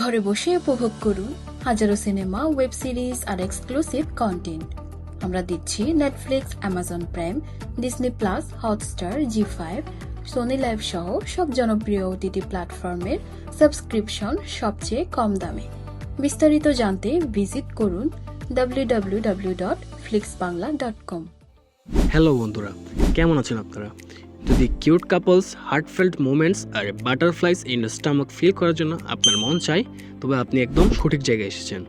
ঘরে বসে উপভোগ করুন হাজারো সিনেমা, ওয়েব সিরিজ আর এক্সক্লুসিভ কন্টেন্ট আমরা দিচ্ছি Netflix Amazon Prime Disney plus Hotstar Zee five Sony LIV সহ সব জনপ্রিয় ওটিটি প্ল্যাটফর্মের সাবস্ক্রিপশন সবচেয়ে কম দামে। বিস্তারিত জানতে ভিজিট করুন www.flixbangla.com হ্যালো বন্ধুরা, কেমন আছেন আপনারা? যদি কিউট কাপলস হার্টফেল্ট মোমেন্টস আর বাটারফ্লাইস ইন স্টামক ফিল করার জন্য আপনার মন চায়, তবে আপনি একদম সঠিক জায়গায় এসেছেন।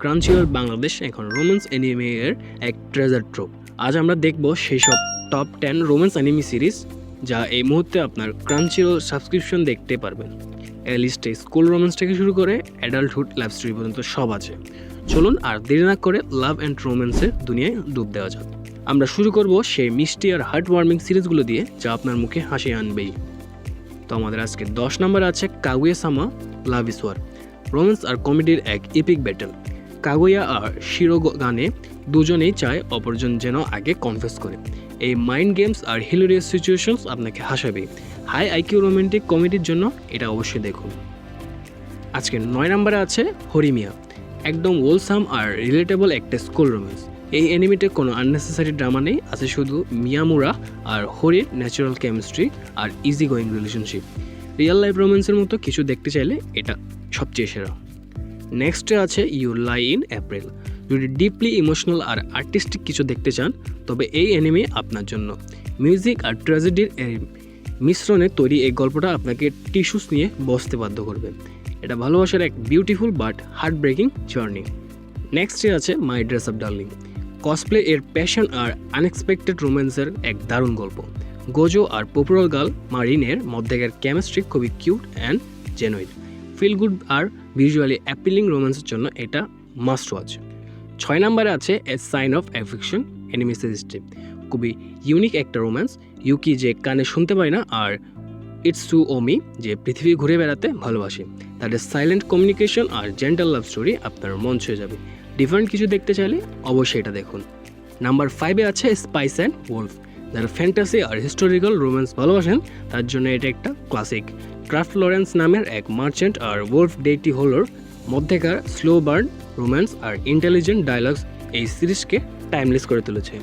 ক্রাঞ্চিওর বাংলাদেশ এখন রোম্যান্স অ্যানিমে এর এক ট্রেজার ট্রোপ আজ আমরা দেখব সেই সব top ten romance anime series যা এই মুহূর্তে আপনার ক্রাঞ্চিওর সাবস্ক্রিপশন দেখতে পারবেন। এই লিস্টে স্কুল রোম্যান্স থেকে শুরু করে অ্যাডাল্টহুড লাভ স্টোরি পর্যন্ত সব আছে। চলুন আর দেরি না করে লাভ অ্যান্ড রোম্যান্সের দুনিয়ায় ডুব দেওয়া যাক। আমরা শুরু করব সেই মিষ্টি আর হার্ট ওয়ার্মিং সিরিজগুলো দিয়ে, যা আপনার মুখে হাসি আনবেই। তো আমাদের আজকে দশ নম্বর আছে কাগুয়া সামা লাভ ইস ওয়ার রোম্যান্স আর কমেডির এক ইপিক ব্যাটেল কাগুয়া আর শিরো গানে দুজনেই চায় অপরজন যেন আগে কনফেস করে। এই মাইন্ড গেমস আর হিলোরিয়াস সিচুয়েশনস আপনাকে হাসাবে। হাই আইকিউ রোমান্টিক কমেডির জন্য এটা অবশ্যই দেখুন। আজকে নয় নম্বরে আছে হরিমিয়া। একদম ওলসাম আর রিলেটেবল একটা স্কুল রোম্যান্স এই অ্যানিমেটে কোনো আননেসেসারি ড্রামা নেই, আছে শুধু মিয়ামুরা আর হরির ন্যাচারাল কেমিস্ট্রি আর easy going relationship real life রোম্যান্সের মতো কিছু দেখতে চাইলে এটা সবচেয়ে সেরা। নেক্সটে আছে ইউ লাই ইন অ্যাপ্রিল যদি ডিপলি ইমোশনাল আর আর্টিস্টিক কিছু দেখতে চান, তবে এই অ্যানিমে আপনার জন্য। মিউজিক আর ট্র্যাজেডির মিশ্রণে তৈরি এই গল্পটা আপনাকে টিস্যুস নিয়ে বসতে বাধ্য করবে। এটা ভালোবাসার এক beautiful but heart breaking journey নেক্সটে আছে my dress up darling cosplay এর প্যাশন আর আনএক্সপেক্টেড রোম্যান্সের এক দারুণ গল্প। গোজো আর পপুলার গার্ল মারিনের মধ্যেকার কেমিস্ট্রি খুবই cute and genuine feel good R visually appealing রোম্যান্সের জন্য এটা মাস্ট ওয়াচ ছয় নম্বরে আছে a sign of affection anime খুবই ইউনিক একটা রোম্যান্স ইউকি যে কানে শুনতে পায় না আর ইটস টু ওমি যে পৃথিবী ঘুরে বেড়াতে ভালোবাসে। তাদের সাইলেন্ট কমিউনিকেশন আর জেন্টাল লাভ স্টোরি আপনার মন ছুঁয়ে যাবে। ডিফারেন্ট কিছু দেখতে চাইলে অবশ্যই এটা দেখুন। নাম্বার ফাইভে আছে স্পাইস অ্যান্ড ওলফ যারা ফ্যান্টাসি আর হিস্টোরিক্যাল রোম্যান্স ভালোবাসেন, তার জন্য এটা একটা ক্লাসিক ক্রাফট লরেন্স নামের এক মার্চেন্ট আর ওলফ ডেটি হোলোর মধ্যেকার স্লো বার্ন রোম্যান্স আর ইন্টেলিজেন্ট ডায়লগস এই সিরিজকে টাইমলেস করে তুলেছে।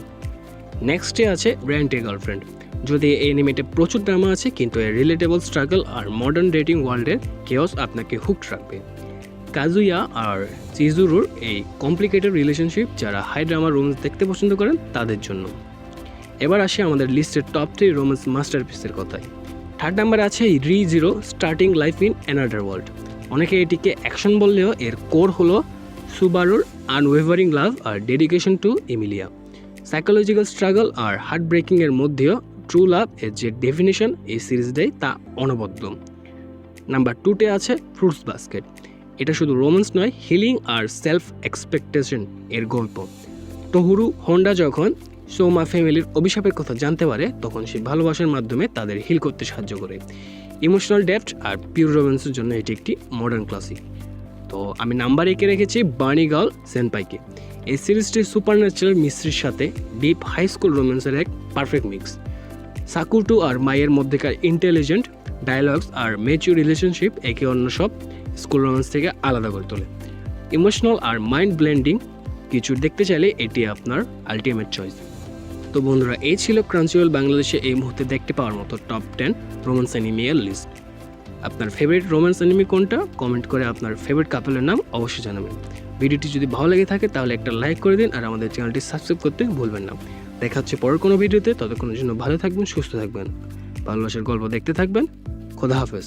নেক্সটে আছে ব্র্যান্ডে গার্লফ্রেন্ড যদি এই অ্যানিমেটে প্রচুর ড্রামা আছে, কিন্তু এর রিলেটেবল স্ট্রাগল আর মডার্ন ডেটিং ওয়ার্ল্ডের কেওস আপনাকে হুকড রাখবে। কাজুয়া আর চিজুরুর এই কমপ্লিকেটেড রিলেশনশিপ যারা হাই ড্রামা রোম্যান্স দেখতে পছন্দ করেন, তাদের জন্য। এবার আসি আমাদের লিস্টের টপ থ্রি রোম্যান্স মাস্টারপিসের কথায়। থার্ড নাম্বার আছে re zero starting life in another world অনেকে এটিকে অ্যাকশন বললেও এর কোর হলো সুবারুর unwavering love R dedication to Emilia psychological struggle R heart ব্রেকিংয়ের মধ্যেও ট্রু লাভ এর যে ডেফিনেশন এই সিরিজ দেয় তা অনবদ্য। নাম্বার টুতে আছে ফ্রুটস বাস্কেট এটা শুধু রোম্যান্স নয় হিলিং আর সেলফ এক্সপেকটেশন এর গল্প। টহুরু হোন্ডা যখন সোমা ফ্যামিলির অভিশাপের কথা জানতে পারে, তখন সে ভালোবাসার মাধ্যমে তাদের হিল করতে সাহায্য করে। ইমোশনাল ডেপথ আর পিওর রোম্যান্সের জন্য এটি একটি মডার্ন ক্লাসিক তো আমি নাম্বার একে রেখেছি বার্নি গার্ল সেনপাইকে এই সিরিজটি সুপার ন্যাচারাল মিস্ত্রির সাথে ডিপ হাই স্কুল রোম্যান্সের এক পারফেক্ট মিক্স সাকুটু আর মায়ের মধ্যেকার ইন্টেলিজেন্ট ডায়ালগস আর মেচিউর রিলেশনশিপ একে অন্য সব স্কুল রোম্যান্স থেকে আলাদা করে তোলে। ইমোশনাল আর মাইন্ড ব্লেন্ডিং কিছু দেখতে চাইলে এটি আপনার আলটিমেট চয়েস তো বন্ধুরা, এই ছিল ক্রাঞ্চিওল বাংলাদেশে এই মুহূর্তে দেখতে পাওয়ার মতো টপ টেন রোম্যান্স অ্যানিমিয়ার লিস্ট আপনার ফেভারিট রোম্যান্স অ্যানিমি কোনটা? কমেন্ট করে আপনার ফেভারিট কাপলের নাম অবশ্যই জানাবেন। ভিডিওটি যদি ভালো লেগে থাকে, তাহলে একটা লাইক করে দিন আর আমাদের চ্যানেলটি সাবস্ক্রাইব করতে ভুলবেন না। দেখা হচ্ছে পরের কোনো ভিডিওতে, ততক্ষণের জন্য ভালো থাকবেন, সুস্থ থাকবেন। ভালোবাসার গল্প দেখতে থাকবেন। খোদা হাফেজ।